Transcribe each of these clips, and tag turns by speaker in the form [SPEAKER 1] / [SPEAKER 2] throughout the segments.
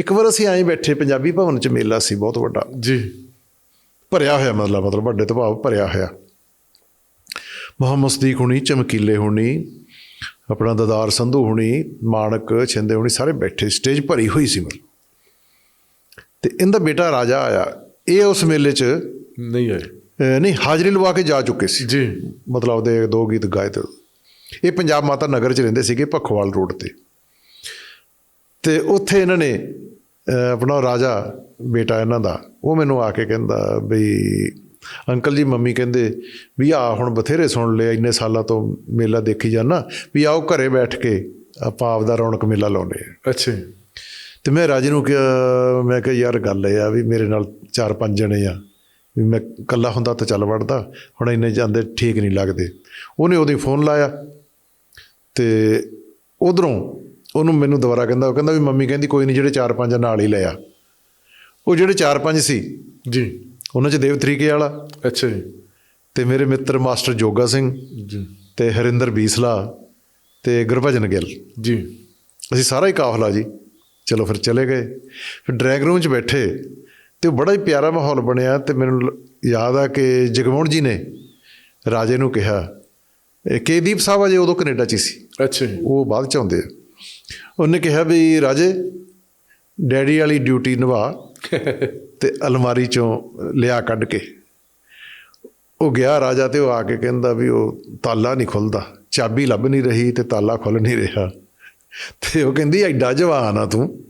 [SPEAKER 1] ਇੱਕ ਵਾਰ ਅਸੀਂ ਐਂ ਬੈਠੇ ਪੰਜਾਬੀ ਭਵਨ ਚ ਮੇਲਾ ਸੀ ਬਹੁਤ ਵੱਡਾ।
[SPEAKER 2] ਜੀ।
[SPEAKER 1] ਭਰਿਆ ਹੋਇਆ ਮਤਲਬ ਮਤਲਬ ਵੱਡੇ ਤੋਂ ਭਾਵ ਭਰਿਆ ਹੋਇਆ। ਮੁਹੰਮਦ ਸਦੀਕ ਹੁਣੀ ਚਮਕੀਲੇ ਹੁਣੀ ਆਪਣਾ ਦਦਾਰ ਸੰਧੂ ਹੁਣੀ ਮਾਨਕ ਛਿੰਦੇ ਹੁਣੀ ਸਾਰੇ ਬੈਠੇ ਸਟੇਜ ਭਰੀ ਹੋਈ ਸੀ ਮਤਲਬ। ਤੇ ਇਹਦਾ ਬੇਟਾ ਰਾਜਾ ਆਇਆ ਇਹ ਉਸ ਮੇਲੇ 'ਚ
[SPEAKER 2] ਨਹੀਂ ਆਏ।
[SPEAKER 1] ਨਹੀਂ ਹਾਜ਼ਰੀ ਲਵਾ ਕੇ ਜਾ ਚੁੱਕੇ ਸੀ।
[SPEAKER 2] ਜੀ।
[SPEAKER 1] ਮਤਲਬ ਉਹਦੇ ਦੋ ਗੀਤ ਗਾਏ ਤੇ ਇਹ ਪੰਜਾਬ ਮਾਤਾ ਨਗਰ 'ਚ ਰਹਿੰਦੇ ਸੀਗੇ ਭਖਵਾਲ ਰੋਡ ਤੇ। ਤੇ ਉੱਥੇ ਇਹਨਾਂ ਨੇ ਆਪਣਾ ਰਾਜਾ ਬੇਟਾ ਇਹਨਾਂ ਦਾ ਉਹ ਮੈਨੂੰ ਆ ਕੇ ਕਹਿੰਦਾ ਬਈ ਅੰਕਲ ਜੀ ਮੰਮੀ ਕਹਿੰਦੇ ਵੀ ਆ ਹੁਣ ਬਥੇਰੇ ਸੁਣ ਲਿਆ ਇੰਨੇ ਸਾਲਾਂ ਤੋਂ ਮੇਲਾ ਦੇਖੀ ਜਾਣਾ ਵੀ ਆਓ ਘਰੇ ਬੈਠ ਕੇ ਆਪਾਂ ਆਪਦਾ ਰੌਣਕ ਮੇਲਾ ਲਾਉਨੇ ਆ
[SPEAKER 2] ਅੱਛਾ।
[SPEAKER 1] ਤੇ ਮੈਂ ਰਾਜੇ ਨੂੰ ਕਿਹਾ ਮੈਂ ਕਿਹਾ ਯਾਰ ਗੱਲ ਇਹ ਆ ਵੀ ਮੇਰੇ ਨਾਲ ਚਾਰ ਪੰਜ ਜਣੇ ਆ ਵੀ ਮੈਂ ਇਕੱਲਾ ਹੁੰਦਾ ਤਾਂ ਚੱਲ ਵੜਦਾ ਹੁਣ ਇੰਨੇ ਜਾਂਦੇ ਠੀਕ ਨਹੀਂ ਲੱਗਦੇ ਉਹਨੇ ਉਹਦੀ ਫੋਨ ਲਾਇਆ ਤੇ ਉਧਰੋਂ ਉਹਨੂੰ ਮੈਨੂੰ ਦੁਬਾਰਾ ਕਹਿੰਦਾ ਉਹ ਕਹਿੰਦਾ ਵੀ ਮੰਮੀ ਕਹਿੰਦੀ ਕੋਈ ਨਹੀਂ ਜਿਹੜੇ ਚਾਰ ਪੰਜ ਆ ਨਾਲ ਹੀ ਲੈ ਆ। ਉਹ ਜਿਹੜੇ ਚਾਰ ਪੰਜ ਸੀ
[SPEAKER 2] ਜੀ।
[SPEAKER 1] ਉਹਨਾਂ 'ਚ ਦੇਵ ਤਰੀਕੇ ਵਾਲਾ।
[SPEAKER 2] ਅੱਛਾ ਜੀ।
[SPEAKER 1] ਤੇ ਮੇਰੇ ਮਿੱਤਰ ਮਾਸਟਰ ਜੋਗਾ ਸਿੰਘ
[SPEAKER 2] ਜੀ।
[SPEAKER 1] ਤੇ ਹਰਿੰਦਰ ਬੀਸਲਾ ਤੇ ਗੁਰਭਜਨ ਗਿੱਲ।
[SPEAKER 2] ਜੀ।
[SPEAKER 1] ਅਸੀਂ ਸਾਰਾ ਹੀ ਕਾਫਲਾ ਜੀ। ਚਲੋ ਫਿਰ ਚਲੇ ਗਏ। ਫਿਰ ਡਰੈਗ ਰੂਮ 'ਚ ਬੈਠੇ ਤੇ ਬੜਾ ਹੀ ਪਿਆਰਾ ਮਾਹੌਲ ਬਣਿਆ ਤੇ ਮੈਨੂੰ ਯਾਦ ਆ ਕਿ ਜਗਮੋਹਨ ਜੀ ਨੇ ਰਾਜੇ ਨੂੰ ਕਿਹਾ ਕੇਦੀਪ ਸਾਹਿਬ ਅਜੇ ਉਦੋਂ ਕੈਨੇਡਾ 'ਚ ਸੀ।
[SPEAKER 2] ਅੱਛਾ ਜੀ।
[SPEAKER 1] ਉਹ ਬਾਅਦ 'ਚ ਆਉਂਦੇ ਆ। ਉਹਨੇ ਕਿਹਾ ਵੀ ਰਾਜੇ, ਡੈਡੀ ਵਾਲੀ ਡਿਊਟੀ ਨਿਭਾ ਤੇ ਅਲਮਾਰੀ 'ਚੋਂ ਲਿਆ ਕੱਢ ਕੇ। ਉਹ ਗਿਆ ਰਾਜਾ ਤੇ ਉਹ ਆ ਕੇ ਕਹਿੰਦਾ ਵੀ ਉਹ ਤਾਲਾ ਨਹੀਂ ਖੁੱਲਦਾ, ਚਾਬੀ ਲੱਭ ਨਹੀਂ ਰਹੀ ਤੇ ਤਾਲਾ ਖੁੱਲ ਨਹੀਂ ਰਿਹਾ। ਤੇ ਉਹ ਕਹਿੰਦੀ, ਐਡਾ ਜਵਾਨ ਆ ਤੂੰ,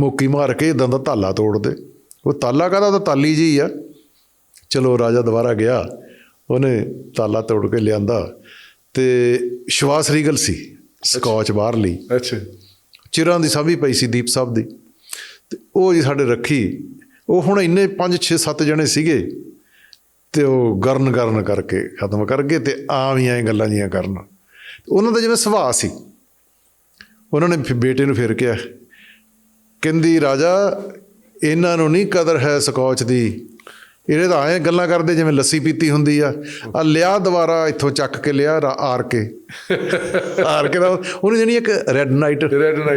[SPEAKER 1] ਮੋਕੀ ਮਾਰ ਕੇ ਇਦਾਂ ਦਾ ਤਾਲਾ ਤੋੜ ਦੇ। ਉਹ ਤਾਲਾ ਕਾਹਦਾ? ਤਾਂ ਤਾਲੀ ਜੀ ਆ। ਚਲੋ ਰਾਜਾ ਦੁਬਾਰਾ ਗਿਆ, ਉਹਨੇ ਤਾਲਾ ਤੋੜ ਕੇ ਲਿਆਂਦਾ ਤੇ ਸ਼ਵਾਸ ਰੀਗਲ ਸੀ। ਸਕਾਚ ਬਾਹਰ ਲਈ
[SPEAKER 2] ਅੱਛਾ।
[SPEAKER 1] ਚਿਰਾਂ ਦੀ ਸਾਂਭੀ ਪਈ ਸੀ ਦੀਪ ਸਾਹਿਬ ਦੀ। ਤੇ ਉਹ ਜੀ ਸਾਡੇ ਰੱਖੀ। ਉਹ ਹੁਣ ਇੰਨੇ 5 6 7 ਜਣੇ ਸੀਗੇ ਤੇ ਉਹ ਗਰਨ ਗਰਨ ਕਰਕੇ ਖਤਮ ਕਰ ਗਏ ਤੇ ਹੀ ਐਂ ਗੱਲਾਂ ਜੀਆਂ ਕਰਨ। ਉਹਨਾਂ ਦਾ ਜਿਵੇਂ ਸੁਭਾਅ ਸੀ। ਉਹਨਾਂ ਨੇ ਫਿਰ ਬੇਟੇ ਨੂੰ ਫਿਰ ਕਿਹਾ ਕਹਿੰਦੀ ਰਾਜਾ ਇਹਨਾਂ ਨੂੰ ਨਹੀਂ ਕਦਰ ਹੈ ਸਕੌਚ ਦੀ। ਇਹਨੇ ਤਾਂ ਐਂ ਗੱਲਾਂ ਕਰਦੇ ਜਿਵੇਂ ਲੱਸੀ ਪੀਤੀ ਹੁੰਦੀ ਆ। ਆ ਲਿਆ ਦੁਬਾਰਾ ਇੱਥੋਂ ਚੱਕ ਕੇ ਲਿਆ ਆਰ ਕੇ। ਆਰ ਕੇ ਦਾ ਉਹਨੇ ਜਿਹੜੀ ਇੱਕ ਰੈੱਡ ਨਾਈਟ।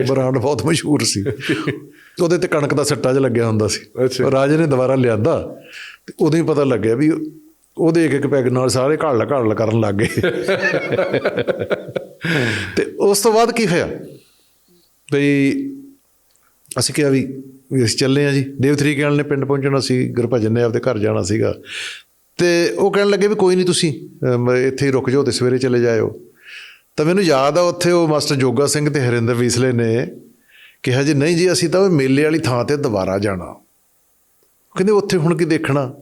[SPEAKER 1] ਬ੍ਰਾਂਡ ਬਹੁਤ ਮਸ਼ਹੂਰ ਸੀ। ਉਹਦੇ ਤੇ ਕਣਕ ਦਾ ਸੱਟਾ ਜਿਹਾ ਲੱਗਿਆ ਹੁੰਦਾ ਸੀ।
[SPEAKER 2] ਅੱਛਾ।
[SPEAKER 1] ਰਾਜੇ ਨੇ ਦੁਬਾਰਾ ਲਿਆਂਦਾ। ਤੇ ਉਦੋਂ ਹੀ ਪਤਾ ਲੱਗਿਆ ਵੀ ਉਹਦੇ ਇੱਕ ਇੱਕ ਪੈਗ ਨਾਲ ਸਾਰੇ ਘੜਲ ਘੜਲ ਕਰਨ ਲੱਗ ਗਏ। ਤੇ ਉਸ ਤੋਂ ਬਾਅਦ ਕੀ ਹੋਇਆ? ਬਈ ਅਸੀਂ ਕਿਹਾ ਵੀ ਵੀ ਅਸੀਂ ਚੱਲੇ ਆ ਜੀ। ਦੇਵ ਤਰੀਕੇ ਵਾਲੇ ਨੇ ਪਿੰਡ ਪਹੁੰਚਣਾ ਸੀ ਗੁਰਭਜਨ ਨੇ ਆਪਦੇ ਘਰ ਜਾਣਾ ਸੀਗਾ। ਤੇ ਉਹ ਕਹਿਣ ਲੱਗੇ ਵੀ ਕੋਈ ਨਹੀਂ ਤੁਸੀਂ ਇੱਥੇ ਹੀ ਰੁਕ ਜਾਓ ਤੇ ਸਵੇਰੇ ਚਲੇ ਜਾਇਓ। ਤਾਂ ਮੈਨੂੰ ਯਾਦ ਆ ਉੱਥੇ ਉਹ ਮਾਸਟਰ ਜੋਗਾ ਸਿੰਘ ਤੇ ਹਰਿੰਦਰ ਵੀਸਲੇ ਨੇ ਕਿਹਾ ਜੀ ਨਹੀਂ ਜੀ ਅਸੀਂ ਤਾਂ ਉਹ ਮੇਲੇ ਵਾਲੀ ਥਾਂ ਤੇ ਦੁਬਾਰਾ ਜਾਣਾ। ਉਹ ਕਹਿੰਦੇ ਉੱਥੇ ਹੁਣ ਕੀ ਦੇਖਣਾ?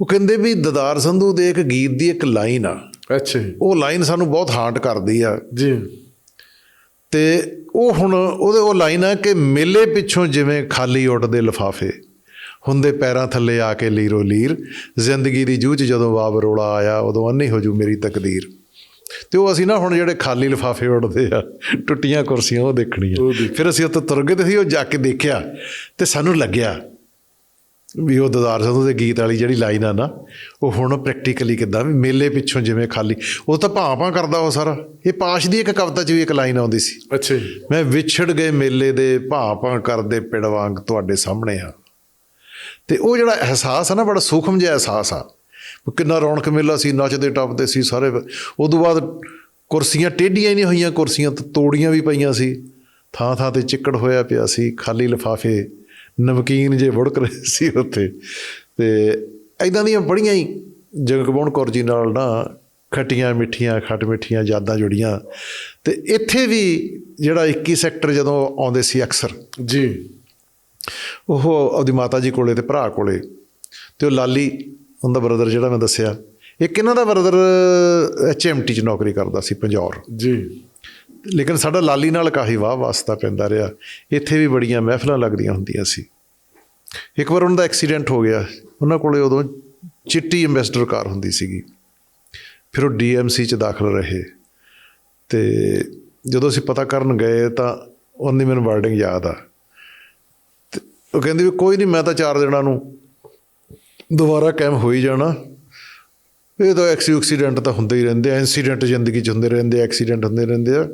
[SPEAKER 1] ਉਹ ਕਹਿੰਦੇ ਵੀ ਦਦਾਰ ਸੰਧੂ ਦੇ ਇੱਕ ਗੀਤ ਦੀ ਇੱਕ ਲਾਈਨ ਆ।
[SPEAKER 2] ਅੱਛਾ।
[SPEAKER 1] ਉਹ ਲਾਈਨ ਸਾਨੂੰ ਬਹੁਤ ਹਾਂਟ ਕਰਦੀ ਆ।
[SPEAKER 2] ਜੀ।
[SPEAKER 1] ਤੇ ਉਹ ਹੁਣ ਉਹਦੇ ਉਹ ਲਾਈਨ ਆ ਕਿ ਮੇਲੇ ਪਿੱਛੋਂ ਜਿਵੇਂ ਖਾਲੀ ਉੱਡਦੇ ਲਫਾਫੇ ਹੁੰਦੇ ਪੈਰਾਂ ਥੱਲੇ ਆ ਕੇ ਲੀਰੋ ਲੀਰ ਜ਼ਿੰਦਗੀ ਦੀ ਜੂਝ ਜਦੋਂ ਵਾਬ ਰੋਲਾ ਆਇਆ ਉਦੋਂ ਅੰਨੀ ਹੋ ਜੂ ਮੇਰੀ ਤਕਦੀਰ। ਤੇ ਉਹ ਅਸੀਂ ਨਾ ਹੁਣ ਜਿਹੜੇ ਖਾਲੀ ਲਫਾਫੇ ਉੱਡਦੇ ਆ ਟੁੱਟੀਆਂ ਕੁਰਸੀਆਂ ਉਹ ਦੇਖਣੀਆਂ।
[SPEAKER 2] ਦੇਖ-
[SPEAKER 1] ਫਿਰ ਅਸੀਂ ਉੱਥੇ ਤੁਰ ਗਏ ਤੇ ਅਸੀਂ ਉਹ ਜਾ ਕੇ ਦੇਖਿਆ ਤੇ ਸਾਨੂੰ ਲੱਗਿਆ ਵੀ ਉਹ ਦਦਾਰ ਸੰਧੂ ਦੇ ਗੀਤ ਵਾਲੀ ਜਿਹੜੀ ਲਾਈਨ ਆ ਨਾ ਉਹ ਹੁਣ ਪ੍ਰੈਕਟੀਕਲੀ ਕਿਦਾਂ ਵੀ ਮੇਲੇ ਪਿੱਛੋਂ ਜਿਵੇਂ ਖਾਲੀ ਉਹ ਤਾਂ ਭਾਂ ਭਾਂ ਕਰਦਾ ਉਹ ਸਾਰਾ। ਇਹ ਪਾਸ਼ ਦੀ ਇੱਕ ਕਵਿਤਾ 'ਚ ਵੀ ਇੱਕ ਲਾਈਨ ਆਉਂਦੀ ਸੀ।
[SPEAKER 2] ਅੱਛਾ ਜੀ।
[SPEAKER 1] ਮੈਂ ਵਿਛੜ ਗਏ ਮੇਲੇ ਦੇ ਭਾਂ ਭਾਂ ਕਰਦੇ ਪਿੜ ਵਾਂਗ ਤੁਹਾਡੇ ਸਾਹਮਣੇ ਆ ਤੇ ਉਹ ਜਿਹੜਾ ਅਹਿਸਾਸ ਆ ਨਾ ਬੜਾ ਸੂਖਮ ਜਿਹਾ ਅਹਿਸਾਸ ਆ। ਉਹ ਕਿੰਨਾ ਰੌਣਕ ਮੇਲਾ ਸੀ ਨੱਚਦੇ ਟੱਪਦੇ ਸੀ ਸਾਰੇ। ਉਦੋਂ ਬਾਅਦ ਕੁਰਸੀਆਂ ਟੇਢੀਆਂ ਹੀ ਨਹੀਂ ਹੋਈਆਂ ਕੁਰਸੀਆਂ ਤੋੜੀਆਂ ਵੀ ਪਈਆਂ ਸੀ। ਥਾਂ ਥਾਂ ਤੇ ਚਿੱਕੜ ਹੋਇਆ ਪਿਆ ਸੀ ਖਾਲੀ ਲਿਫਾਫੇ ਨਮਕੀਨ ਜੇ ਵੜਕ ਰਹੇ ਸੀ ਉੱਥੇ। ਤੇ ਐਦਾਂ ਦੀਆਂ ਬੜੀਆਂ ਹੀ ਜਗਬੋਨ ਕੌਰ ਜੀ ਨਾਲ ਨਾ ਖੱਟੀਆਂ ਮਿੱਠੀਆਂ ਖੱਟ ਮਿੱਠੀਆਂ ਯਾਦਾਂ ਜੁੜੀਆਂ। ਤੇ ਇੱਥੇ ਵੀ ਜਿਹੜਾ 21 ਸੈਕਟਰ ਜਦੋਂ ਆਉਂਦੇ ਸੀ ਅਕਸਰ
[SPEAKER 2] ਜੀ।
[SPEAKER 1] ਉਹ ਉਹਦੀ ਮਾਤਾ ਜੀ ਕੋਲੇ ਤੇ ਭਰਾ ਕੋਲੇ ਤੇ ਉਹ ਲਾਲੀ ਉਹਦਾ ਬ੍ਰਦਰ ਜਿਹੜਾ ਮੈਂ ਦੱਸਿਆ ਇੱਕ ਇਹਨਾਂ ਦਾ ਬ੍ਰਦਰ ਐਚਐਮਟੀ ਚ ਨੌਕਰੀ ਕਰਦਾ ਸੀ ਪੰਜੌਰ।
[SPEAKER 2] ਜੀ।
[SPEAKER 1] ਲੇਕਿਨ ਸਾਡਾ ਲਾਲੀ ਨਾਲ ਕਾਫੀ ਵਾਹ ਵਾਸਤਾ ਪੈਂਦਾ ਰਿਹਾ। ਇੱਥੇ ਵੀ ਬੜੀਆਂ ਮਹਿਫਲਾਂ ਲੱਗਦੀਆਂ ਹੁੰਦੀਆਂ ਸੀ। ਇੱਕ ਵਾਰ ਉਹਨਾਂ ਦਾ ਐਕਸੀਡੈਂਟ ਹੋ ਗਿਆ। ਉਹਨਾਂ ਕੋਲੇ ਉਦੋਂ ਚਿੱਟੀ ਐਮਬੈਸਡਰ ਕਾਰ ਹੁੰਦੀ ਸੀਗੀ। ਫਿਰ ਉਹ ਡੀਐਮਸੀ ਚ ਦਾਖਲ ਰਹੇ। ਤੇ ਜਦੋਂ ਅਸੀਂ ਪਤਾ ਕਰਨ ਗਏ ਤਾਂ ਉਹਨੇ ਮੈਨੂੰ ਵਰਡਿੰਗ ਯਾਦ ਆ। ਤੇ ਉਹ ਕਹਿੰਦੀ ਵੀ ਕੋਈ ਨਹੀਂ ਮੈਂ ਤਾਂ ਚਾਰ ਦਿਨਾਂ ਨੂੰ ਦੁਬਾਰਾ ਕੈਮ ਹੋ ਹੀ ਜਾਣਾ। ਇਹ ਤਾਂ ਐਕਸੀਡੈਂਟ ਤਾਂ ਹੁੰਦੇ ਹੀ ਰਹਿੰਦੇ ਆ ਇਨਸੀਡੈਂਟ ਜ਼ਿੰਦਗੀ 'ਚ ਹੁੰਦੇ ਰਹਿੰਦੇ ਆ ਐਕਸੀਡੈਂਟ ਹੁੰਦੇ ਰਹਿੰਦੇ ਆ।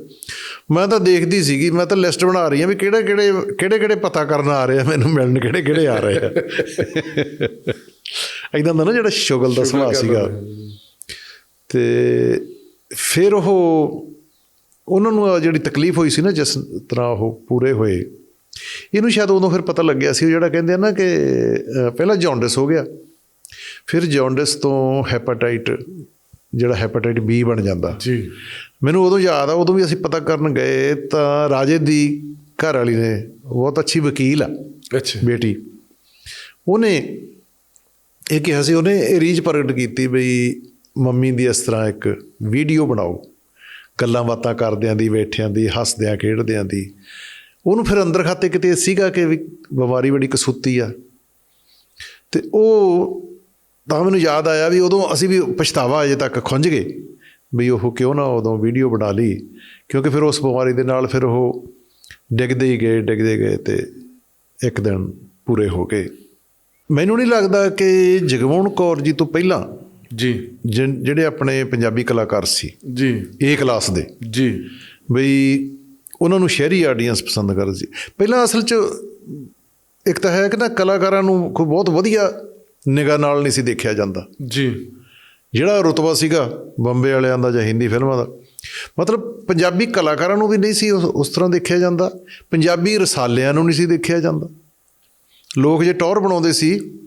[SPEAKER 1] ਮੈਂ ਤਾਂ ਦੇਖਦੀ ਸੀਗੀ ਮੈਂ ਤਾਂ ਲਿਸਟ ਬਣਾ ਰਹੀ ਆ ਵੀ ਕਿਹੜੇ ਕਿਹੜੇ ਕਿਹੜੇ ਕਿਹੜੇ ਪਤਾ ਕਰਨ ਆ ਰਹੇ ਆ ਮੈਨੂੰ ਮਿਲਣ ਕਿਹੜੇ ਕਿਹੜੇ ਆ ਰਹੇ ਆ। ਇਦਾਂ ਦਾ ਨਾ ਜਿਹੜਾ ਸ਼ੁਗਲ ਦਾ ਸੁਭਾਅ ਸੀਗਾ। ਤੇ ਫਿਰ ਉਹ ਉਹਨਾਂ ਨੂੰ ਜਿਹੜੀ ਤਕਲੀਫ ਹੋਈ ਸੀ ਨਾ ਜਿਸ ਤਰ੍ਹਾਂ ਉਹ ਪੂਰੇ ਹੋਏ ਇਹਨੂੰ ਸ਼ਾਇਦ ਉਦੋਂ ਫਿਰ ਪਤਾ ਲੱਗਿਆ ਸੀ ਉਹ ਜਿਹੜਾ ਕਹਿੰਦੇ ਆ ਨਾ ਕਿ ਪਹਿਲਾਂ ਜੌਂਡਿਸ ਹੋ ਗਿਆ। ਫਿਰ ਜੌਂਡਿਸ ਤੋਂ ਹੈਪਾਟਾਈਟ ਜਿਹੜਾ ਹੈਪਾਟਾਈਟ ਬੀ ਬਣ ਜਾਂਦਾ।
[SPEAKER 2] ਜੀ।
[SPEAKER 1] ਮੈਨੂੰ ਉਦੋਂ ਯਾਦ ਆ ਉਦੋਂ ਵੀ ਅਸੀਂ ਪਤਾ ਕਰਨ ਗਏ ਤਾਂ ਰਾਜੇ ਦੀ ਘਰ ਵਾਲੀ ਨੇ ਬਹੁਤ ਅੱਛੀ ਵਕੀਲ ਆ।
[SPEAKER 2] ਅੱਛਾ।
[SPEAKER 1] ਬੇਟੀ। ਉਹਨੇ ਇਹ ਕਿਹਾ ਸੀ ਉਹਨੇ ਇਹ ਰੀਝ ਪ੍ਰਗਟ ਕੀਤੀ ਬਈ ਮੰਮੀ ਦੀ ਇਸ ਤਰ੍ਹਾਂ ਇੱਕ ਵੀਡੀਓ ਬਣਾਓ। ਗੱਲਾਂ ਬਾਤਾਂ ਕਰਦਿਆਂ ਦੀ ਬੈਠਿਆਂ ਦੀ ਹੱਸਦਿਆਂ ਖੇਡਦਿਆਂ ਦੀ। ਉਹਨੂੰ ਫਿਰ ਅੰਦਰ ਖਾਤੇ ਕਿਤੇ ਸੀਗਾ ਕਿ ਵੀ ਬਿਮਾਰੀ ਬੜੀ ਕਸੂਤੀ ਆ। ਤੇ ਉਹ ਤਾਂ ਮੈਨੂੰ ਯਾਦ ਆਇਆ ਵੀ ਉਦੋਂ ਅਸੀਂ ਵੀ ਪਛਤਾਵਾ ਅਜੇ ਤੱਕ ਖੁੰਝ ਗਏ ਵੀ ਉਹ ਕਿਉਂ ਨਾ ਉਦੋਂ ਵੀਡੀਓ ਬਣਾ ਲਈ ਕਿਉਂਕਿ ਫਿਰ ਉਸ ਬਿਮਾਰੀ ਦੇ ਨਾਲ ਫਿਰ ਉਹ ਡਿੱਗਦੇ ਹੀ ਗਏ ਡਿੱਗਦੇ ਗਏ ਤੇ ਇੱਕ ਦਿਨ ਪੂਰੇ ਹੋ ਗਏ। ਮੈਨੂੰ ਨਹੀਂ ਲੱਗਦਾ ਕਿ ਜਗਮੋਹਨ ਕੌਰ ਜੀ ਤੋਂ ਪਹਿਲਾਂ
[SPEAKER 2] ਜੀ।
[SPEAKER 1] ਜਿਹੜੇ ਆਪਣੇ ਪੰਜਾਬੀ ਕਲਾਕਾਰ ਸੀ
[SPEAKER 2] ਜੀ।
[SPEAKER 1] ਏ ਕਲਾਸ ਦੇ।
[SPEAKER 2] ਜੀ।
[SPEAKER 1] ਬਈ ਉਹਨਾਂ ਨੂੰ ਸ਼ਹਿਰੀ ਆਡੀਅנס ਪਸੰਦ ਕਰਦੇ ਸੀ। ਪਹਿਲਾਂ ਅਸਲ 'ਚ ਇੱਕ ਤਾਂ ਹੈ ਕਿ ਨਾ ਕਲਾਕਾਰਾਂ ਨੂੰ ਕੋਈ ਬਹੁਤ ਵਧੀਆ ਨਿਗਾਹ ਨਾਲ ਨਹੀਂ ਸੀ ਦੇਖਿਆ ਜਾਂਦਾ।
[SPEAKER 2] ਜੀ।
[SPEAKER 1] ਜਿਹੜਾ ਰੁਤਬਾ ਸੀਗਾ ਬੰਬੇ ਵਾਲਿਆਂ ਦਾ ਜਾਂ ਹਿੰਦੀ ਫਿਲਮਾਂ ਦਾ ਮਤਲਬ ਪੰਜਾਬੀ ਕਲਾਕਾਰਾਂ ਨੂੰ ਵੀ ਨਹੀਂ ਸੀ ਉਸ ਤਰ੍ਹਾਂ ਦੇਖਿਆ ਜਾਂਦਾ ਪੰਜਾਬੀ ਰਸਾਲਿਆਂ ਨੂੰ ਨਹੀਂ ਸੀ ਦੇਖਿਆ ਜਾਂਦਾ। ਲੋਕ ਜੇ ਟੌਰ ਬਣਾਉਂਦੇ ਸੀ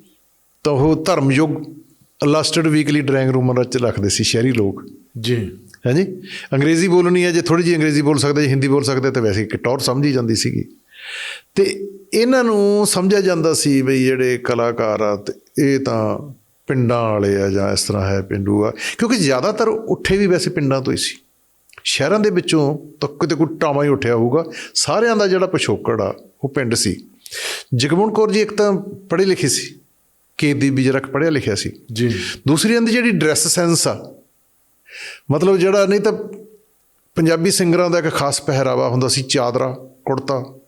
[SPEAKER 1] ਤਾਂ ਉਹ ਧਰਮਯੁਗ ਅਲਸਟਡ ਵੀਕਲੀ ਡਰਾਇੰਗ ਰੂਮਾਂ ਵਿੱਚ ਰੱਖਦੇ ਸੀ ਸ਼ਹਿਰੀ ਲੋਕ।
[SPEAKER 2] ਜੀ।
[SPEAKER 1] ਹਾਂਜੀ? ਅੰਗਰੇਜ਼ੀ ਬੋਲਣੀ ਹੈ ਜੇ ਥੋੜੀ ਜਿਹੀ ਅੰਗਰੇਜ਼ੀ ਬੋਲ ਸਕਦੇ ਜੇ ਹਿੰਦੀ ਬੋਲ ਸਕਦੇ ਤਾਂ ਵੈਸੇ ਇੱਕ ਟੌਰ ਸਮਝੀ ਜਾਂਦੀ ਸੀਗੀ। ਤੇ ਇਹਨਾਂ ਨੂੰ ਸਮਝਿਆ ਜਾਂਦਾ ਸੀ ਬਈ ਜਿਹੜੇ ਕਲਾਕਾਰ ਆ ਤੇ ਇਹ ਤਾਂ ਪਿੰਡਾਂ ਵਾਲੇ ਆ ਜਾਂ ਇਸ ਤਰ੍ਹਾਂ ਹੈ ਪਿੰਡੂ ਆ ਕਿਉਂਕਿ ਜ਼ਿਆਦਾਤਰ ਉੱਠੇ ਵੀ ਵੈਸੇ ਪਿੰਡਾਂ ਤੋਂ ਹੀ ਸੀ। ਸ਼ਹਿਰਾਂ ਦੇ ਵਿੱਚੋਂ ਤਾਂ ਕਿਤੇ ਕੋਈ ਟਾਵਾਂ ਹੀ ਉੱਠਿਆ ਹੋਊਗਾ। ਸਾਰਿਆਂ ਦਾ ਜਿਹੜਾ ਪਿਛੋਕੜ ਆ ਉਹ ਪਿੰਡ ਸੀ। ਜਗਮੋਹਨ ਕੌਰ ਜੀ ਇੱਕ ਤਾਂ ਪੜ੍ਹੇ ਲਿਖੇ ਸੀ। ਕੇਦੀ ਵੀ ਜਰਕ ਪੜ੍ਹਿਆ ਲਿਖਿਆ ਸੀ।
[SPEAKER 2] ਜੀ।
[SPEAKER 1] ਦੂਸਰੀ ਇਹਦੀ ਜਿਹੜੀ ਡਰੈਸ ਸੈਂਸ ਆ ਮਤਲਬ ਜਿਹੜਾ ਨਹੀਂ ਤਾਂ ਪੰਜਾਬੀ ਸਿੰਗਰਾਂ ਦਾ ਇੱਕ ਖਾਸ ਪਹਿਰਾਵਾ ਹੁੰਦਾ ਸੀ ਚਾਦਰਾ ਕੁੜਤਾ।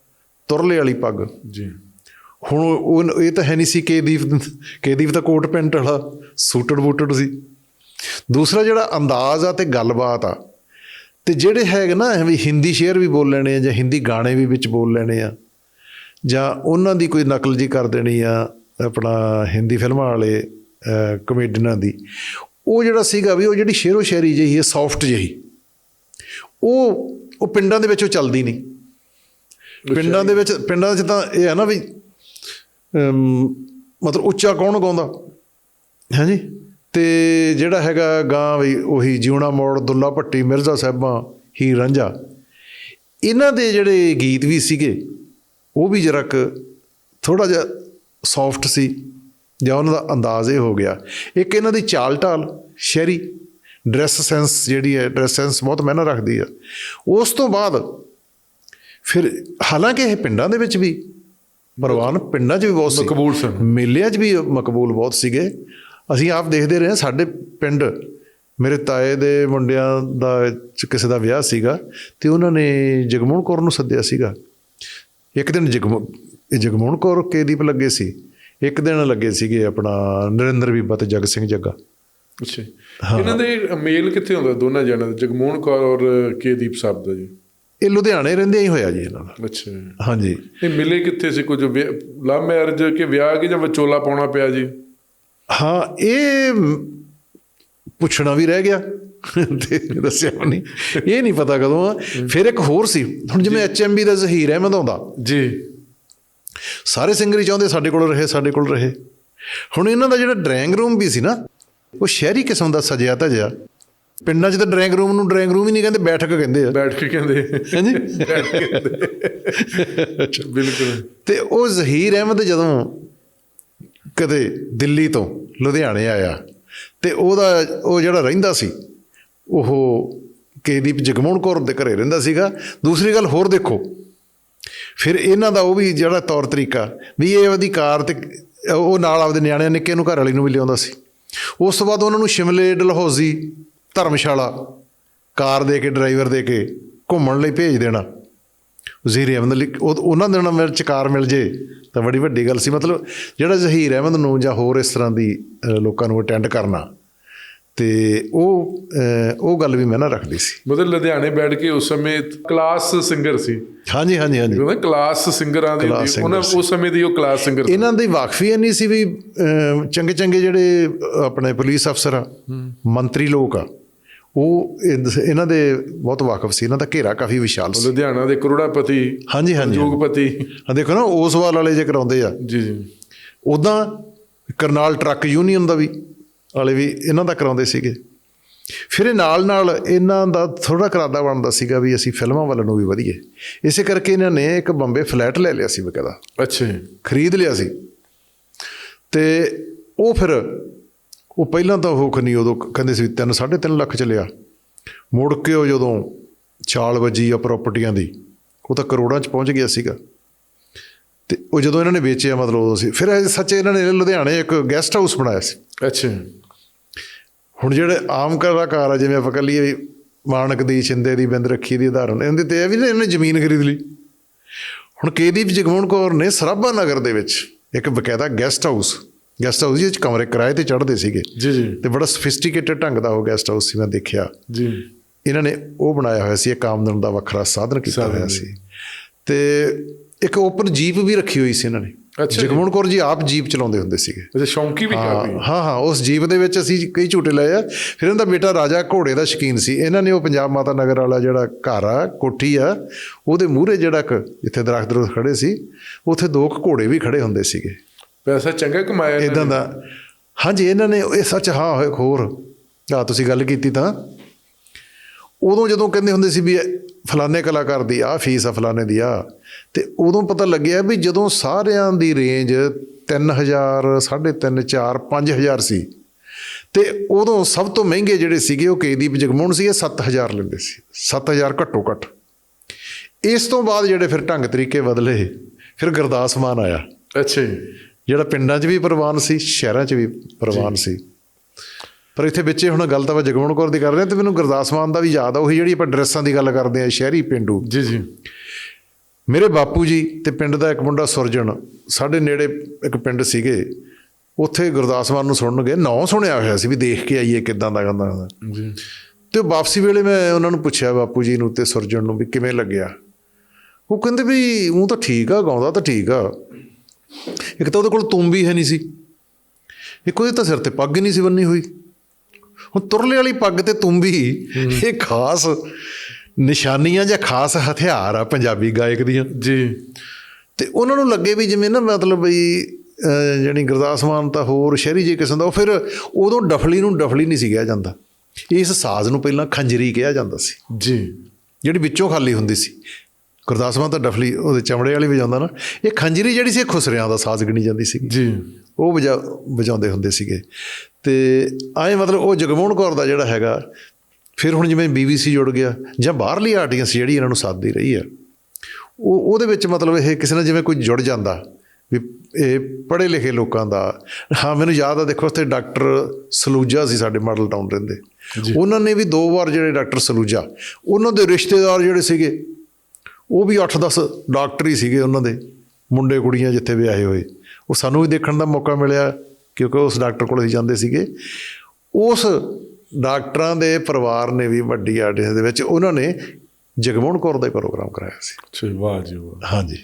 [SPEAKER 1] ਤੁਰਲੇ ਵਾਲੀ ਪੱਗ।
[SPEAKER 2] ਜੀ।
[SPEAKER 1] ਹੁਣ ਉਹ ਇਹ ਤਾਂ ਹੈ ਨਹੀਂ ਸੀ ਕੇਦੀਪ ਕੇਦੀਪ ਤਾਂ ਕੋਟ ਪੈਂਟ ਵਾਲਾ ਸੂਟਡ ਬੂਟਡ ਸੀ। ਦੂਸਰਾ ਜਿਹੜਾ ਅੰਦਾਜ਼ ਆ ਤੇ ਗੱਲਬਾਤ ਆ ਤੇ ਜਿਹੜੇ ਹੈਗੇ ਨਾ ਵੀ ਹਿੰਦੀ ਸ਼ੇਅਰ ਵੀ ਬੋਲ ਲੈਣੇ ਆ ਜਾਂ ਹਿੰਦੀ ਗਾਣੇ ਵੀ ਵਿੱਚ ਬੋਲ ਲੈਣੇ ਆ ਜਾਂ ਉਹਨਾਂ ਦੀ ਕੋਈ ਨਕਲ ਜੀ ਕਰ ਦੇਣੀ ਆ ਆਪਣਾ ਹਿੰਦੀ ਫਿਲਮਾਂ ਵਾਲੇ ਕਮੇਡੀਅਨਾਂ ਦੀ ਉਹ ਜਿਹੜਾ ਸੀਗਾ ਵੀ ਉਹ ਜਿਹੜੀ ਸ਼ੇਰੋ ਸ਼ਾਇਰੀ ਜਿਹੀ ਹੈ ਸੌਫਟ ਜਿਹੀ ਉਹ ਉਹ ਪਿੰਡਾਂ ਦੇ ਵਿੱਚ ਉਹ ਚੱਲਦੀ ਨਹੀਂ। ਪਿੰਡਾਂ ਦੇ ਵਿੱਚ ਪਿੰਡਾਂ 'ਚ ਤਾਂ ਇਹ ਹੈ ਨਾ ਵੀ ਮਤਲਬ ਉੱਚਾ ਕੌਣ ਗਾਉਂਦਾ ਹਾਂਜੀ? ਤੇ ਜਿਹੜਾ ਹੈਗਾ ਗਾਂ ਵੀ ਉਹੀ ਜਿਉਣਾ ਮੋੜ ਦੁੱਲਾ ਭੱਟੀ ਮਿਰਜ਼ਾ ਸਾਹਿਬਾਂ ਹੀ ਰਾਂਝਾ। ਇਹਨਾਂ ਦੇ ਜਿਹੜੇ ਗੀਤ ਵੀ ਸੀਗੇ ਉਹ ਵੀ ਜਰਾ ਕੁ ਥੋੜਾ ਜਿਹਾ ਸੌਫਟ ਸੀ ਜਾਂ ਉਹਨਾਂ ਦਾ ਅੰਦਾਜ਼ ਇਹ ਹੋ ਗਿਆ। ਇੱਕ ਇਹਨਾਂ ਦੀ ਚਾਲ ਢਾਲ ਸ਼ਹਿਰੀ ਡਰੈਸ ਸੈਂਸ ਜਿਹੜੀ ਹੈ ਡਰੈਸ ਸੈਂਸ ਬਹੁਤ ਮਾਇਨਾ ਰੱਖਦੀ ਆ। ਉਸ ਤੋਂ ਬਾਅਦ ਫਿਰ ਹਾਲਾਂਕਿ ਇਹ ਪਿੰਡਾਂ ਦੇ ਵਿੱਚ ਵੀ ਪ੍ਰਵਾਨ ਪਿੰਡਾਂ 'ਚ ਵੀ ਬਹੁਤ ਸੀ।
[SPEAKER 2] ਮਕਬੂਲ ਸਨ।
[SPEAKER 1] ਮੇਲਿਆਂ 'ਚ ਵੀ ਮਕਬੂਲ ਬਹੁਤ ਸੀਗੇ। ਅਸੀਂ ਆਪ ਦੇਖਦੇ ਰਹੇ ਸਾਡੇ ਪਿੰਡ ਮੇਰੇ ਤਾਏ ਦੇ ਮੁੰਡਿਆਂ ਦਾ ਕਿਸੇ ਦਾ ਵਿਆਹ ਸੀਗਾ ਤੇ ਉਹਨਾਂ ਨੇ ਜਗਮੋਹਨ ਕੌਰ ਨੂੰ ਸੱਦਿਆ ਸੀਗਾ। ਇੱਕ ਦਿਨ ਜਗਮੋ ਜਗਮੋਹਨ ਕੌਰ ਕੇਦੀਪ ਲੱਗੇ ਸੀ। ਇੱਕ ਦਿਨ ਲੱਗੇ ਸੀਗੇ ਆਪਣਾ ਨਰਿੰਦਰ ਬੀਬਾ ਤੇ ਜਗ ਸਿੰਘ ਜੱਗਾ।
[SPEAKER 2] ਅੱਛਾ ਇਹਨਾਂ ਦੇ ਮੇਲ ਕਿੱਥੇ ਹੁੰਦਾ? ਦੋਨਾਂ ਜਣਾਂ ਦਾ ਜਗਮੋਹਨ ਕੌਰ ਔਰ ਕੇਦੀਪ ਸਾਹਿਬ ਦਾ ਜੀ।
[SPEAKER 1] ਇਹ ਲੁਧਿਆਣੇ ਰਹਿੰਦੇ ਹੀ ਹੋਇਆ ਜੀ ਇਹਨਾਂ ਦਾ।
[SPEAKER 2] ਅੱਛਾ।
[SPEAKER 1] ਹਾਂਜੀ।
[SPEAKER 2] ਇਹ ਮਿਲੇ ਕਿੱਥੇ ਸੀ ਕੁਝ ਲਵ ਮੈਰਿਜ ਕਿ ਵਿਆਹ ਕਿ ਜਾਂ ਵਿਚੋਲਾ ਪਾਉਣਾ ਪਿਆ ਜੀ?
[SPEAKER 1] ਹਾਂ ਇਹ ਪੁੱਛਣਾ ਵੀ ਰਹਿ ਗਿਆ। ਤੇ ਦੱਸਿਆ ਨਹੀਂ। ਇਹ ਨਹੀਂ ਪਤਾ ਕਦੋਂ ਆ। ਫਿਰ ਇੱਕ ਹੋਰ ਸੀ। ਹੁਣ ਜਿਵੇਂ ਐਚਐਮਬੀ ਦਾ ਜ਼ਹੀਰ ਅਹਿਮਦ ਆਉਂਦਾ
[SPEAKER 2] ਜੀ।
[SPEAKER 1] ਸਾਰੇ ਸਿੰਗਰ ਹੀ ਚਾਹੁੰਦੇ ਸਾਡੇ ਕੋਲ ਰਹੇ ਸਾਡੇ ਕੋਲ ਰਹੇ। ਹੁਣ ਇਹਨਾਂ ਦਾ ਜਿਹੜਾ ਡਰਾਇੰਗ ਰੂਮ ਵੀ ਸੀ ਨਾ ਉਹ ਸ਼ਹਿਰੀ ਕਿਸਮ ਦਾ ਸਜਿਆ ਧਜਿਆ। ਪਿੰਡਾਂ 'ਚ ਤਾਂ ਡਰਾਇੰਗ ਰੂਮ ਨੂੰ ਡਰਾਇੰਗ ਰੂਮ ਹੀ ਨਹੀਂ ਕਹਿੰਦੇ ਬੈਠਕ ਕਹਿੰਦੇ ਆ।
[SPEAKER 2] ਬੈਠ ਕੇ ਕਹਿੰਦੇ।
[SPEAKER 1] ਹਾਂਜੀ?
[SPEAKER 2] ਕਹਿੰਦੇ। ਬਿਲਕੁਲ।
[SPEAKER 1] ਤੇ ਉਹ ਜ਼ਹੀਰ ਅਹਿਮਦ ਜਦੋਂ ਕਦੇ ਦਿੱਲੀ ਤੋਂ ਲੁਧਿਆਣੇ ਆਇਆ ਤੇ ਉਹਦਾ ਉਹ ਜਿਹੜਾ ਰਹਿੰਦਾ ਸੀ ਉਹ ਕੇਦੀਪ ਜਗਮੋਹਨ ਕੌਰ ਦੇ ਘਰੇ ਰਹਿੰਦਾ ਸੀਗਾ। ਦੂਸਰੀ ਗੱਲ ਹੋਰ ਦੇਖੋ ਫਿਰ ਇਹਨਾਂ ਦਾ ਉਹ ਵੀ ਜਿਹੜਾ ਤੌਰ ਤਰੀਕਾ ਵੀ ਇਹ ਉਹਦੀ ਕਾਰ ਤੇ ਉਹ ਨਾਲ ਆਪਦੇ ਨਿਆਣਿਆਂ ਨਿੱਕੇ ਨੂੰ ਘਰ ਵਾਲੀ ਨੂੰ ਵੀ ਲਿਆਉਂਦਾ ਸੀ। ਉਸ ਤੋਂ ਬਾਅਦ ਉਹਨਾਂ ਨੂੰ ਸ਼ਿਮਲੇ ਡਲਹੌਜ਼ੀ ਧਰਮਸ਼ਾਲਾ ਕਾਰ ਦੇ ਕੇ ਡਰਾਈਵਰ ਦੇ ਕੇ ਘੁੰਮਣ ਲਈ ਭੇਜ ਦੇਣਾ। ਵਜ਼ੀਰ ਅਹਿਮਦ ਲਈ ਉਹ- ਉਹਨਾਂ ਦੇ ਨਾਲ ਵਿੱਚ ਕਾਰ ਮਿਲ ਜੇ ਤਾਂ ਬੜੀ ਵੱਡੀ ਗੱਲ ਸੀ। ਮਤਲਬ ਜਿਹੜਾ ਜ਼ਹੀਰ ਅਹਿਮਦ ਨੂੰ ਜਾਂ ਹੋਰ ਇਸ ਤਰ੍ਹਾਂ ਦੀ ਲੋਕਾਂ ਨੂੰ ਅਟੈਂਡ ਕਰਨਾ ਤੇ ਉਹ ਉਹ ਗੱਲ ਵੀ ਮੈਂ ਨਾ ਰੱਖਦੀ ਸੀ।
[SPEAKER 2] ਮਤਲਬ ਲੁਧਿਆਣੇ ਬੈਠ ਕੇ ਉਸ ਸਮੇਂ ਕਲਾਸ ਸਿੰਗਰ ਸੀ।
[SPEAKER 1] ਹਾਂਜੀ ਹਾਂਜੀ ਹਾਂਜੀ।
[SPEAKER 2] ਜਦੋਂ ਕਲਾਸ ਸਿੰਗਰਾਂ ਦੀ ਉਹਨਾਂ ਉਸ ਸਮੇਂ ਦੀ ਉਹ ਕਲਾਸ ਸਿੰਗਰ
[SPEAKER 1] ਇਹਨਾਂ ਦੀ ਵਾਕਫੀ ਇੰਨੀ ਸੀ ਵੀ ਚੰਗੇ ਚੰਗੇ ਜਿਹੜੇ ਆਪਣੇ ਪੁਲਿਸ ਅਫਸਰ ਆ ਮੰਤਰੀ ਲੋਕ ਆ ਉਹ ਇਹ- ਇਹਨਾਂ ਦੇ ਬਹੁਤ ਵਾਕਫ ਸੀ ਇਹਨਾਂ ਦਾ ਘੇਰਾ ਕਾਫੀ ਵਿਸ਼ਾਲ ਸੀ।
[SPEAKER 2] ਲੁਧਿਆਣਾ ਦੇ ਕਰੋੜਾਪਤੀ
[SPEAKER 1] ਹਾਂਜੀ ਹਾਂਜੀ
[SPEAKER 2] ਜੋਗਪਤੀ
[SPEAKER 1] ਆ ਦੇਖੋ ਨਾ ਓਸਵਾਲ ਵਾਲੇ ਜੇ ਕਰਾਉਂਦੇ ਆ।
[SPEAKER 2] ਜੀ ਜੀ।
[SPEAKER 1] ਉਦਾਂ ਕਰਨਾਲ ਟਰੱਕ ਯੂਨੀਅਨ ਦਾ ਵੀ ਵਾਲੇ ਵੀ ਇਹਨਾਂ ਦਾ ਕਰਾਉਂਦੇ ਸੀਗੇ। ਫਿਰ ਇਹ ਨਾਲ ਨਾਲ ਇਹਨਾਂ ਦਾ ਥੋੜਾ ਕਰਾਦਾ ਬਣਦਾ ਸੀਗਾ ਵੀ ਅਸੀਂ ਫਿਲਮਾਂ ਵੱਲ ਨੂੰ ਵੀ ਵਧੀਏ। ਇਸੇ ਕਰਕੇ ਇਹਨਾਂ ਨੇ ਇੱਕ ਬੰਬੇ ਫਲੈਟ ਲੈ ਲਿਆ ਸੀ ਬਕਾਇਦਾ।
[SPEAKER 2] ਅੱਛਾ
[SPEAKER 1] ਖਰੀਦ ਲਿਆ ਸੀ। ਤੇ ਉਹ ਫਿਰ ਉਹ ਪਹਿਲਾਂ ਤਾਂ ਉਹ ਖਨੀ ਉਦੋਂ ਕਹਿੰਦੇ ਸੀ 3 3.5 ਲੱਖ ਚ ਲਿਆ ਮੁੜ ਕੇ ਉਹ ਜਦੋਂ ਛਾਲ ਵੱਜੀ ਆ ਪ੍ਰਾਪਰਟੀਆਂ ਦੀ ਉਹ ਤਾਂ ਕਰੋੜਾਂ ਚ ਪਹੁੰਚ ਗਿਆ ਸੀਗਾ। ਤੇ ਉਹ ਜਦੋਂ ਇਹਨਾਂ ਨੇ ਵੇਚਿਆ ਮਤਲਬ ਉਦੋਂ ਸੀ। ਫਿਰ ਸੱਚੇ ਇਹਨਾਂ ਨੇ ਲੁਧਿਆਣੇ ਇੱਕ ਗੈਸਟ ਹਾਊਸ ਬਣਾਇਆ ਸੀ।
[SPEAKER 2] ਅੱਛਾ।
[SPEAKER 1] ਹੁਣ ਜਿਹੜੇ ਆਮ ਕਲਾਕਾਰ ਆ ਜਿਵੇਂ ਆਪਾਂ ਕਹ ਲਈਏ ਵੀ ਮਾਨਕ ਦੀ ਛਿੰਦੇ ਦੀ ਬਿੰਦ ਰੱਖੀ ਦੀ ਉਦਾਹਰਨ ਇਹਦੇ ਤੇ ਇਹ ਵੀ ਨਾ ਇਹਨੇ ਜ਼ਮੀਨ ਖਰੀਦ ਲਈ। ਹੁਣ ਕੇਦੀਪ ਜਗਮੋਹਨ ਕੌਰ ਨੇ ਸਰਾਭਾ ਨਗਰ ਦੇ ਵਿੱਚ ਇੱਕ ਬਕਾਇਦਾ ਗੈਸਟ ਹਾਊਸ ਗੈਸਟ ਹਾਊਸ ਵਿੱਚ ਕਮਰੇ ਕਿਰਾਏ ਤੇ ਚੜ੍ਹਦੇ ਸੀਗੇ।
[SPEAKER 2] ਜੀ ਜੀ।
[SPEAKER 1] ਤੇ ਬੜਾ ਸਫਿਸਟੀਕੇਟਡ ਢੰਗ ਦਾ ਉਹ ਗੈਸਟ ਹਾਊਸ ਸੀ ਮੈਂ ਦੇਖਿਆ।
[SPEAKER 2] ਜੀ।
[SPEAKER 1] ਇਹਨਾਂ ਨੇ ਉਹ ਬਣਾਇਆ ਹੋਇਆ ਸੀ ਇੱਕ ਆਮਦਨ ਦਾ ਵੱਖਰਾ ਸਾਧਨ ਕੀਤਾ ਹੋਇਆ। ਸੀ। ਤੇ ਇੱਕ ਓਪਨ ਜੀਪ ਵੀ ਰੱਖੀ ਹੋਈ ਸੀ ਇਹਨਾਂ ਨੇ। ਜਗਮੋਹਨ ਕੌਰ ਜੀ ਆਪ ਜੀਪ ਚਲਾਉਂਦੇ ਹੁੰਦੇ ਸੀਗੇ।
[SPEAKER 2] ਅੱਛਾ ਸ਼ੌਂਕੀ ਵੀ ਕਾਫੀ।
[SPEAKER 1] ਹਾਂ ਹਾਂ ਹਾਂ ਉਸ ਜੀਪ ਦੇ ਵਿੱਚ ਅਸੀਂ ਕਈ ਝੂਟੇ ਲਏ ਆ। ਫਿਰ ਇਹਨਾਂ ਦਾ ਬੇਟਾ ਰਾਜਾ ਘੋੜੇ ਦਾ ਸ਼ਕੀਨ ਸੀ। ਇਹਨਾਂ ਨੇ ਉਹ ਪੰਜਾਬ ਮਾਤਾ ਨਗਰ ਵਾਲਾ ਜਿਹੜਾ ਘਰ ਆ ਕੋਠੀ ਆ ਉਹਦੇ ਮੂਹਰੇ ਜਿਹੜਾ ਜਿੱਥੇ ਦਰਖਤ ਦਰਖਤ ਖੜੇ ਸੀ ਉੱਥੇ ਦੋ ਘੋੜੇ ਵੀ ਖੜੇ ਹੁੰਦੇ ਸੀਗੇ।
[SPEAKER 2] ਪੈਸਾ ਚੰਗਾ ਕਮਾਇਆ
[SPEAKER 1] ਇਦਾਂ। ਦਾ। ਹਾਂਜੀ ਇਹਨਾਂ ਨੇ ਇਹ ਸੱਚ ਹਾਂ ਹੋਏ ਹੋਰ ਆ ਤੁਸੀਂ ਗੱਲ ਕੀਤੀ ਤਾਂ। ਉਦੋਂ ਜਦੋਂ ਕਹਿੰਦੇ ਹੁੰਦੇ ਸੀ ਵੀ ਫਲਾਣੇ ਕਲਾਕਾਰ ਦੀ ਆ ਫੀਸ ਆ ਫਲਾਣੇ ਦੀ ਆ ਤੇ ਉਦੋਂ ਪਤਾ ਲੱਗਿਆ ਵੀ ਜਦੋਂ ਸਾਰਿਆਂ ਦੀ ਰੇਂਜ 3000 3.5 4 5000 ਸੀ ਤੇ ਉਦੋਂ ਸਭ ਤੋਂ ਮਹਿੰਗੇ ਜਿਹੜੇ ਸੀਗੇ ਉਹ ਕੇਦੀਪ ਜਗਮੋਹਨ ਸੀ ਇਹ 7000 ਲੈਂਦੇ ਸੀ। 7000 ਘੱਟੋ ਘੱਟ। ਇਸ ਤੋਂ ਬਾਅਦ ਜਿਹੜੇ ਫਿਰ ਢੰਗ ਤਰੀਕੇ ਬਦਲੇ ਫਿਰ ਗੁਰਦਾਸ ਮਾਨ ਆਇਆ।
[SPEAKER 2] ਅੱਛਾ ਜੀ।
[SPEAKER 1] ਜਿਹੜਾ ਪਿੰਡਾਂ 'ਚ ਵੀ ਪ੍ਰਵਾਨ ਸੀ ਸ਼ਹਿਰਾਂ 'ਚ ਵੀ ਪ੍ਰਵਾਨ ਸੀ। ਪਰ ਇੱਥੇ ਵਿੱਚੇ ਹੁਣ ਗੱਲ ਤਾਂ ਮੈਂ ਜਗਮੋਹਨ ਕੌਰ ਦੀ ਕਰ ਰਿਹਾ ਤੇ ਮੈਨੂੰ ਗੁਰਦਾਸ ਮਾਨ ਦਾ ਵੀ ਯਾਦ ਆ ਉਹੀ ਜਿਹੜੀ ਆਪਾਂ ਡਰੈਸਾਂ ਦੀ ਗੱਲ ਕਰਦੇ ਆ ਸ਼ਹਿਰੀ ਪਿੰਡੂ।
[SPEAKER 2] ਜੀ ਜੀ।
[SPEAKER 1] ਮੇਰੇ ਬਾਪੂ ਜੀ ਤੇ ਪਿੰਡ ਦਾ ਇੱਕ ਮੁੰਡਾ ਸੁਰਜਣ ਸਾਡੇ ਨੇੜੇ ਇੱਕ ਪਿੰਡ ਸੀਗੇ। ਉੱਥੇ ਗੁਰਦਾਸ ਮਾਨ ਨੂੰ ਸੁਣਨ ਗਏ ਨਾਂ ਸੁਣਿਆ ਹੋਇਆ ਸੀ ਵੀ ਦੇਖ ਕੇ ਆਈਏ ਕਿਦਾਂ ਦਾ ਗਾਉਂਦਾ ਹੁੰਦਾ
[SPEAKER 2] ਜੀ।
[SPEAKER 1] ਤੇ ਵਾਪਸੀ ਵੇਲੇ ਮੈਂ ਉਹਨਾਂ ਨੂੰ ਪੁੱਛਿਆ ਬਾਪੂ ਜੀ ਨੂੰ ਤੇ ਸੁਰਜਣ ਨੂੰ ਵੀ ਕਿਵੇਂ ਲੱਗਿਆ? ਉਹ ਕਹਿੰਦੇ ਵੀ ਉਹ ਤਾਂ ਠੀਕ ਆ ਗਾਉਂਦਾ ਤਾਂ ਠੀਕ ਆ। ਇੱਕ ਤਾਂ ਉਹਦੇ ਕੋਲ ਤੁੰਬ ਹੈ ਨਹੀਂ ਸੀ। ਇੱਕ ਉਹਦੇ ਤਾਂ ਸਿਰ ਤੇ ਪੱਗ ਹੀ ਨਹੀਂ ਸੀ ਬੰਨੀ ਹੋਈ। ਹੁਣ ਤੁਰਲੇ ਵਾਲੀ ਪੱਗ ਤੇ ਤੁੰਬੀ ਇਹ ਖਾਸ ਨਿਸ਼ਾਨੀਆਂ ਜਾਂ ਖਾਸ ਹਥਿਆਰ ਆ ਪੰਜਾਬੀ ਗਾਇਕ ਦੀਆਂ।
[SPEAKER 2] ਜੀ।
[SPEAKER 1] ਤੇ ਉਹਨਾਂ ਨੂੰ ਲੱਗੇ ਵੀ ਜਿਵੇਂ ਨਾ ਮਤਲਬ ਵੀ ਜਾਣੀ ਗੁਰਦਾਸ ਮਾਨ ਤਾਂ ਹੋਰ ਸ਼ਹਿਰੀ ਜੇ ਕਿਸਮ ਦਾ ਉਹ ਫਿਰ ਉਦੋਂ ਡਫਲੀ ਨੂੰ ਡਫਲੀ ਨਹੀਂ ਸੀ ਕਿਹਾ ਜਾਂਦਾ। ਇਸ ਸਾਜ਼ ਨੂੰ ਪਹਿਲਾਂ ਖੰਜਰੀ ਕਿਹਾ ਜਾਂਦਾ ਸੀ।
[SPEAKER 2] ਜੀ।
[SPEAKER 1] ਜਿਹੜੀ ਵਿੱਚੋਂ ਖਾਲੀ ਹੁੰਦੀ ਸੀ। ਗੁਰਦਾਸ ਮਾਨ ਤਾਂ ਡਫਲੀ ਉਹਦੇ ਚਮੜੇ ਵਾਲੀ ਵਜਾਉਂਦਾ ਨਾ। ਇਹ ਖੰਜਰੀ ਜਿਹੜੀ ਸੀ ਖੁਸਰਿਆਂ ਦਾ ਸਾਜ਼ ਗਿਣੀ ਜਾਂਦੀ ਸੀ
[SPEAKER 2] ਜੀ।
[SPEAKER 1] ਉਹ ਵਜਾ ਵਜਾਉਂਦੇ ਹੁੰਦੇ ਸੀਗੇ। ਤੇ ਆਏ ਮਤਲਬ ਉਹ ਜਗਮੋਹਨ ਕੌਰ ਦਾ ਜਿਹੜਾ ਹੈਗਾ ਫਿਰ ਹੁਣ ਜਿਵੇਂ ਬੀਬੀਸੀ ਜੁੜ ਗਿਆ ਜਾਂ ਬਾਹਰਲੀ ਆਡੀਅנס ਜਿਹੜੀ ਇਹਨਾਂ ਨੂੰ ਸਾਥਦੀ ਰਹੀ ਆ। ਉਹ ਉਹਦੇ ਵਿੱਚ ਮਤਲਬ ਇਹ ਕਿਸੇ ਨਾਲ ਜਿਵੇਂ ਕੋਈ ਜੁੜ ਜਾਂਦਾ ਵੀ ਇਹ ਪੜ੍ਹੇ ਲਿਖੇ ਲੋਕਾਂ ਦਾ। ਹਾਂ ਮੈਨੂੰ ਯਾਦ ਆ ਦੇਖੋ ਉੱਥੇ ਡਾਕਟਰ ਸਲੂਜਾ ਸੀ ਸਾਡੇ ਮਾਡਲ ਟਾਊਨ ਰਹਿੰਦੇ। ਉਹਨਾਂ ਨੇ ਵੀ ਦੋ ਵਾਰ ਜਿਹੜੇ ਡਾਕਟਰ ਸਲੂਜਾ ਉਹਨਾਂ ਦੇ ਰਿਸ਼ਤੇਦਾਰ ਜਿਹੜੇ ਸੀਗੇ ਉਹ ਵੀ 8-10 ਡਾਕਟਰ ਹੀ ਸੀਗੇ ਉਹਨਾਂ ਦੇ ਮੁੰਡੇ ਕੁੜੀਆਂ ਜਿੱਥੇ ਵਿਆਹੇ ਹੋਏ। ਉਹ ਸਾਨੂੰ ਵੀ ਦੇਖਣ ਦਾ ਮੌਕਾ ਮਿਲਿਆ ਕਿਉਂਕਿ ਉਸ ਡਾਕਟਰ ਕੋਲ ਅਸੀਂ ਜਾਂਦੇ ਸੀਗੇ। ਉਸ ਡਾਕਟਰਾਂ ਦੇ ਪਰਿਵਾਰ ਨੇ ਵੀ ਵੱਡੀ ਆਡੀਅנס ਦੇ ਵਿੱਚ ਉਹਨਾਂ ਨੇ ਜਗਮੋਹਨ ਕੌਰ ਦਾ ਪ੍ਰੋਗਰਾਮ ਕਰਾਇਆ ਸੀ।
[SPEAKER 2] ਅੱਛਾ ਵਾਹ ਜੀ ਵਾਹ।
[SPEAKER 1] ਹਾਂਜੀ।